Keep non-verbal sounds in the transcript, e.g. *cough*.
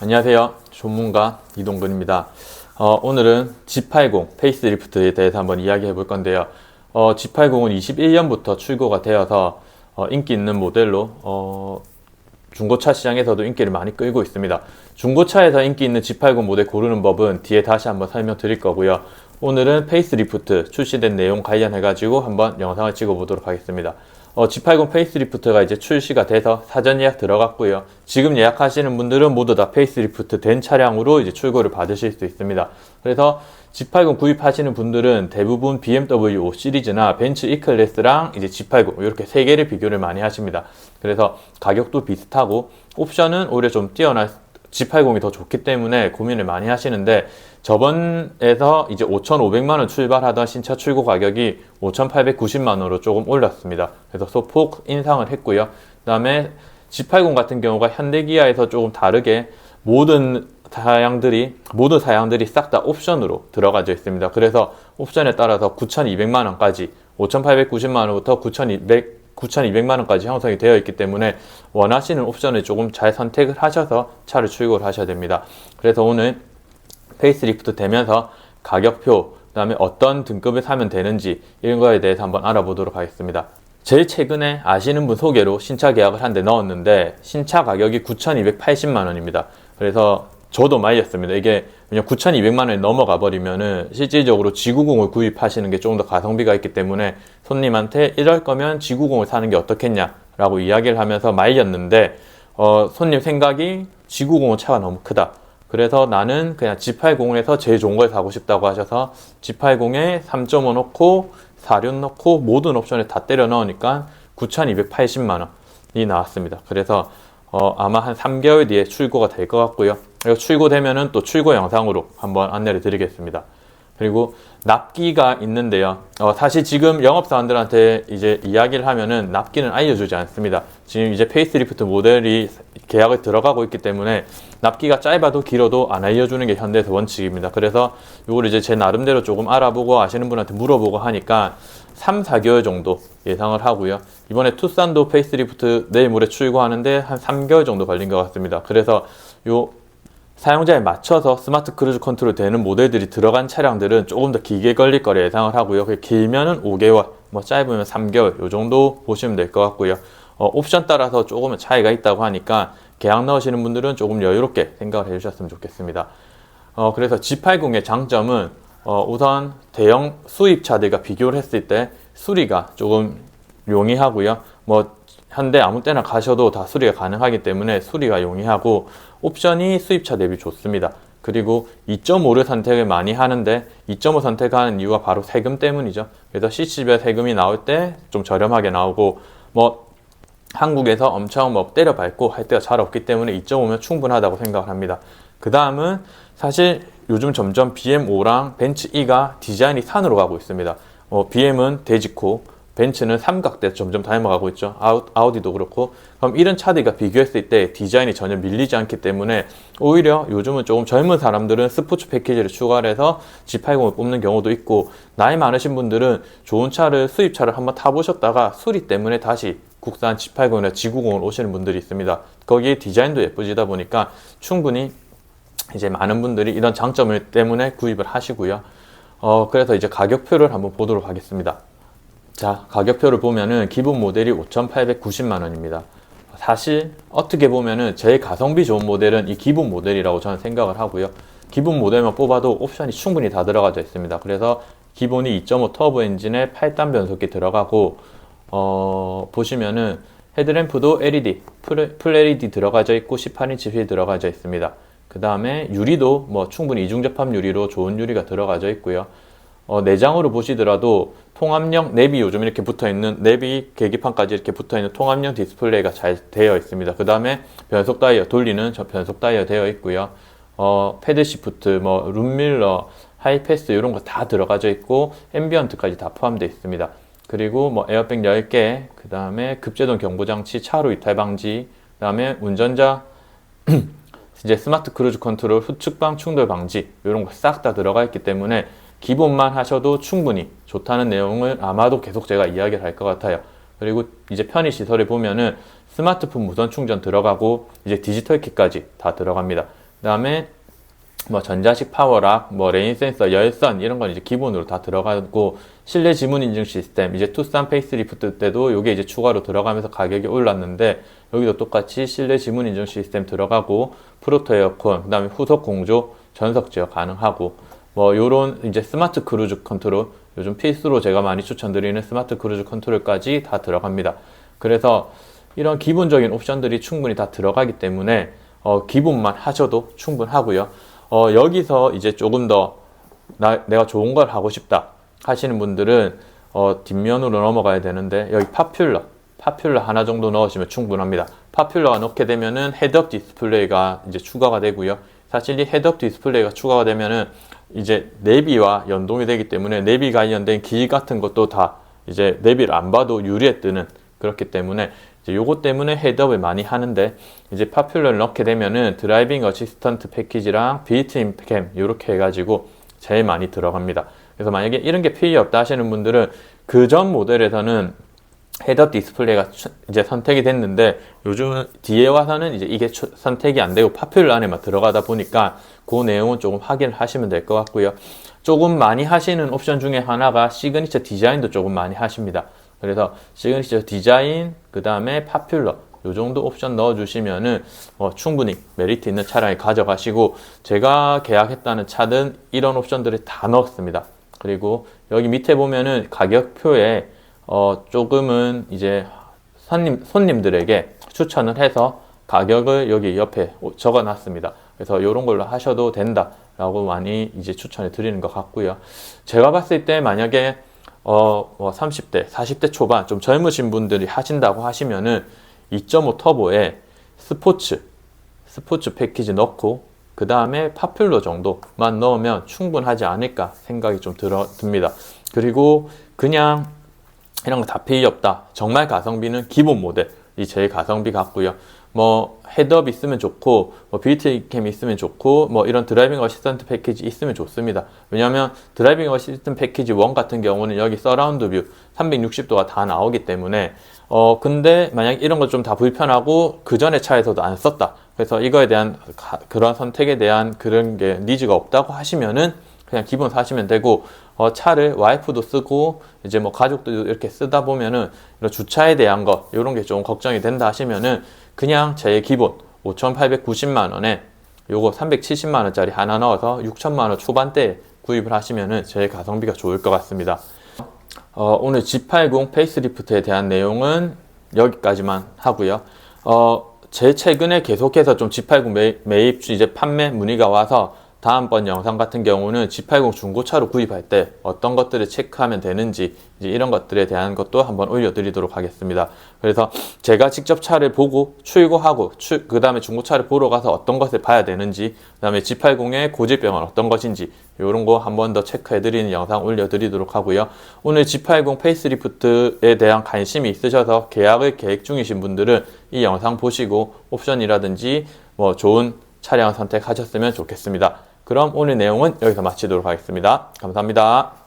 안녕하세요. 전문가 이동근입니다. 어, 오늘은 G80 페이스리프트에 대해서 한번 이야기해 볼 건데요. 어, G80은 21년부터 출고가 되어서 어, 인기 있는 모델로 어, 중고차 시장에서도 인기를 많이 끌고 있습니다. 중고차에서 인기 있는 G80 모델 고르는 법은 뒤에 다시 한번 설명드릴 거고요. 오늘은 페이스리프트 출시된 내용 관련해 가지고 한번 영상을 찍어 보도록 하겠습니다. 어, G80 페이스리프트가 이제 출시가 돼서 사전 예약 들어갔고요. 지금 예약하시는 분들은 모두 다 페이스리프트 된 차량으로 이제 출고를 받으실 수 있습니다. 그래서 G80 구입하시는 분들은 대부분 BMW 5 시리즈나 벤츠 E클래스랑 이제 G80 이렇게 세 개를 비교를 많이 하십니다. 그래서 가격도 비슷하고 옵션은 오히려 좀 뛰어날 G80이 더 좋기 때문에 고민을 많이 하시는데 저번에서 이제 5,500만 원 출발하던 신차 출고 가격이 5,890만 원으로 조금 올랐습니다. 그래서 소폭 인상을 했고요. 그다음에 G80 같은 경우가 현대기아에서 조금 다르게 모든 사양들이 모든 사양들이 싹 다 옵션으로 들어가져 있습니다. 그래서 옵션에 따라서 9,200만 원까지 5,890만 원부터 9,200 9,200만 원까지 형성이 되어 있기 때문에 원하시는 옵션을 조금 잘 선택을 하셔서 차를 출고를 하셔야 됩니다. 그래서 오늘 페이스리프트 되면서 가격표, 그 다음에 어떤 등급을 사면 되는지 이런 거에 대해서 한번 알아보도록 하겠습니다. 제일 최근에 아시는 분 소개로 신차 계약을 한 대 넣었는데 신차 가격이 9,280만 원입니다. 그래서 저도 말렸습니다. 이게 그냥 9,200만 원이 넘어가 버리면은 실질적으로 G90을 구입하시는 게 조금 더 가성비가 있기 때문에 손님한테 이럴 거면 G90을 사는 게 어떻겠냐라고 이야기를 하면서 말렸는데 어, 손님 생각이 G90은 차가 너무 크다. 그래서 나는 그냥 G80에서 제일 좋은 걸 사고 싶다고 하셔서 G80에 3.5 넣고 4륜 넣고 모든 옵션에 다 때려 넣으니까 9,280만 원이 나왔습니다. 그래서 어, 아마 한 3개월 뒤에 출고가 될 것 같고요. 그리고 출고되면은 또 출고 영상으로 한번 안내를 드리겠습니다. 그리고 납기가 있는데요. 어, 사실 지금 영업사원들한테 이제 이야기를 하면은 납기는 알려주지 않습니다. 지금 이제 페이스리프트 모델이 계약을 들어가고 있기 때문에 납기가 짧아도 길어도 안 알려주는 게 현대에서 원칙입니다. 그래서 이걸 이제 제 나름대로 조금 알아보고 아시는 분한테 물어보고 하니까 3, 4개월 정도 예상을 하고요. 이번에 투싼도 페이스리프트 내일 모레 출고하는데 한 3개월 정도 걸린 것 같습니다. 그래서 요 사용자에 맞춰서 스마트 크루즈 컨트롤 되는 모델들이 들어간 차량들은 조금 더 길게 걸릴 거라 예상을 하고요. 길면은 5개월, 뭐 짧으면 3개월 요 정도 보시면 될 것 같고요. 어, 옵션 따라서 조금은 차이가 있다고 하니까 계약 넣으시는 분들은 조금 여유롭게 생각을 해주셨으면 좋겠습니다. 어, 그래서 G80의 장점은 어, 우선 대형 수입차들과 비교를 했을 때 수리가 조금 용이하고요. 뭐 현대 아무 때나 가셔도 다 수리가 가능하기 때문에 수리가 용이하고 옵션이 수입차 대비 좋습니다. 그리고 2.5를 선택을 많이 하는데 2.5 선택하는 이유가 바로 세금 때문이죠. 그래서 CC별 세금이 나올 때 좀 저렴하게 나오고 뭐 한국에서 엄청 뭐 때려 밟고 할 때가 잘 없기 때문에 2.5면 충분하다고 생각을 합니다. 그 다음은 사실 요즘 점점 BM5랑 벤츠 E가 디자인이 산으로 가고 있습니다. 어, BM은 대지코, 벤츠는 삼각대 점점 닮아가고 있죠. 아우, 디도 그렇고. 그럼 이런 차들과 비교했을 때 디자인이 전혀 밀리지 않기 때문에 오히려 요즘은 조금 젊은 사람들은 스포츠 패키지를 추가를 해서 G80을 뽑는 경우도 있고 나이 많으신 분들은 좋은 차를 수입차를 한번 타보셨다가 수리 때문에 다시 국산 G80이나 G90을 오시는 분들이 있습니다. 거기에 디자인도 예쁘지다 보니까 충분히 이제 많은 분들이 이런 장점을 때문에 구입을 하시고요. 어, 그래서 이제 가격표를 한번 보도록 하겠습니다. 자, 가격표를 보면은 기본 모델이 5,890만 원입니다. 사실 어떻게 보면은 제일 가성비 좋은 모델은 이 기본 모델이라고 저는 생각을 하고요. 기본 모델만 뽑아도 옵션이 충분히 다 들어가져 있습니다. 그래서 기본이 2.5 터보 엔진에 8단 변속기 들어가고 어, 보시면은 헤드램프도 LED, 풀, 풀 LED 들어가져 있고 18인치 휠 들어가져 있습니다. 그 다음에 유리도 뭐 충분히 이중접합 유리로 좋은 유리가 들어가져 있고요. 어, 내장으로 보시더라도 통합형 내비 요즘 이렇게 붙어 있는 내비 계기판까지 이렇게 붙어 있는 통합형 디스플레이가 잘 되어 있습니다. 그 다음에 변속 다이어 돌리는 변속 다이어 되어 있고요. 어, 패드 시프트, 뭐 룸밀러, 하이패스 이런 거 다 들어가져 있고 앰비언트까지 다 포함되어 있습니다. 그리고 뭐 에어백 10개, 그 다음에 급제동 경보장치, 차로 이탈 방지, 그 다음에 운전자 *clears throat* 이제 스마트 크루즈 컨트롤, 후측방 충돌 방지 이런 거 싹 다 들어가 있기 때문에 기본만 하셔도 충분히 좋다는 내용을 아마도 계속 제가 이야기를 할 것 같아요. 그리고 이제 편의 시설에 보면은 스마트폰 무선 충전 들어가고 이제 디지털 키까지 다 들어갑니다. 그다음에 뭐 전자식 파워락, 뭐 레인 센서, 열선 이런 건 이제 기본으로 다 들어가고 실내 지문 인증 시스템 이제 투싼 페이스리프트 때도 이게 이제 추가로 들어가면서 가격이 올랐는데 여기도 똑같이 실내 지문 인증 시스템 들어가고 프로토 에어컨 그다음에 후속 공조 전석 제어 가능하고 뭐 요런 이제 스마트 크루즈 컨트롤 요즘 필수로 제가 많이 추천드리는 스마트 크루즈 컨트롤까지 다 들어갑니다. 그래서 이런 기본적인 옵션들이 충분히 다 들어가기 때문에 어, 기본만 하셔도 충분하고요. 어, 여기서 이제 조금 더 나, 내가 좋은 걸 하고 싶다 하시는 분들은 어, 뒷면으로 넘어가야 되는데 여기 파퓰러 파퓰러 하나 정도 넣으시면 충분합니다. 파퓰러가 넣게 되면은 헤드업 디스플레이가 이제 추가가 되고요. 사실 이 헤드업 디스플레이가 추가가 되면은 이제 내비와 연동이 되기 때문에 내비 관련된 길 같은 것도 다 이제 내비를 안 봐도 유리에 뜨는 그렇기 때문에 이제 요것 때문에 헤드업을 많이 하는데 이제 파퓰러를 넣게 되면은 드라이빙 어시스턴트 패키지랑 빌트인 캠 이렇게 해가지고 제일 많이 들어갑니다. 그래서 만약에 이런 게 필요 없다 하시는 분들은 그 전 모델에서는 헤드업 디스플레이가 추- 이제 선택이 됐는데 요즘 뒤에 와서는 이제 이게 추- 선택이 안 되고 파퓰러 안에 만 들어가다 보니까 그 내용은 조금 확인을 하시면 될 것 같고요. 조금 많이 하시는 옵션 중에 하나가 시그니처 디자인도 조금 많이 하십니다. 그래서 시그니처 디자인, 그 다음에 파퓰러 요 정도 옵션 넣어주시면은 어, 충분히 메리트 있는 차량을 가져가시고 제가 계약했다는 차든 이런 옵션들을 다 넣었습니다. 그리고 여기 밑에 보면은 가격표에 어, 조금은 이제 손님, 손님들에게 추천을 해서 가격을 여기 옆에 적어 놨습니다. 그래서 이런 걸로 하셔도 된다라고 많이 이제 추천해 드리는 것 같고요. 제가 봤을 때 만약에 어, 뭐 30대, 40대 초반 좀 젊으신 분들이 하신다고 하시면은 2.5 터보에 스포츠, 스포츠 패키지 넣고 그 다음에 파퓰러 정도만 넣으면 충분하지 않을까 생각이 좀 들어, 듭니다. 그리고 그냥 이런 거 다 필요 없다. 정말 가성비는 기본 모델이 제일 가성비 같고요. 뭐 헤드업 있으면 좋고 뭐 빌트캠 있으면 좋고 뭐 이런 드라이빙 어시스턴트 패키지 있으면 좋습니다. 왜냐하면 드라이빙 어시스턴트 패키지 1 같은 경우는 여기 서라운드 뷰 360도가 다 나오기 때문에 어 근데 만약 이런 거 좀 다 불편하고 그 전에 차에서도 안 썼다. 그래서 이거에 대한 가- 그런 선택에 대한 그런 게 니즈가 없다고 하시면은 그냥 기본 사시면 되고 어, 차를 와이프도 쓰고 이제 뭐 가족도 이렇게 쓰다 보면은 이런 주차에 대한 거 이런 게 좀 걱정이 된다 하시면은 그냥 제 기본 5,890만 원에 요거 370만 원짜리 하나 넣어서 6천만 원 초반대에 구입을 하시면은 제일 가성비가 좋을 것 같습니다. 어, 오늘 G80 페이스리프트에 대한 내용은 여기까지만 하고요. 어, 제 최근에 계속해서 좀 G80 매, 매입 이제 판매 문의가 와서 다음번 영상 같은 경우는 G80 중고차로 구입할 때 어떤 것들을 체크하면 되는지 이런 것들에 대한 것도 한번 올려드리도록 하겠습니다. 그래서 제가 직접 차를 보고 출고하고 그 다음에 중고차를 보러 가서 어떤 것을 봐야 되는지 그 다음에 G80의 고질병은 어떤 것인지 이런 거 한번 더 체크해드리는 영상 올려드리도록 하고요. 오늘 G80 페이스리프트에 대한 관심이 있으셔서 계약을 계획 중이신 분들은 이 영상 보시고 옵션이라든지 뭐 좋은 차량 선택하셨으면 좋겠습니다. 그럼 오늘 내용은 여기서 마치도록 하겠습니다. 감사합니다.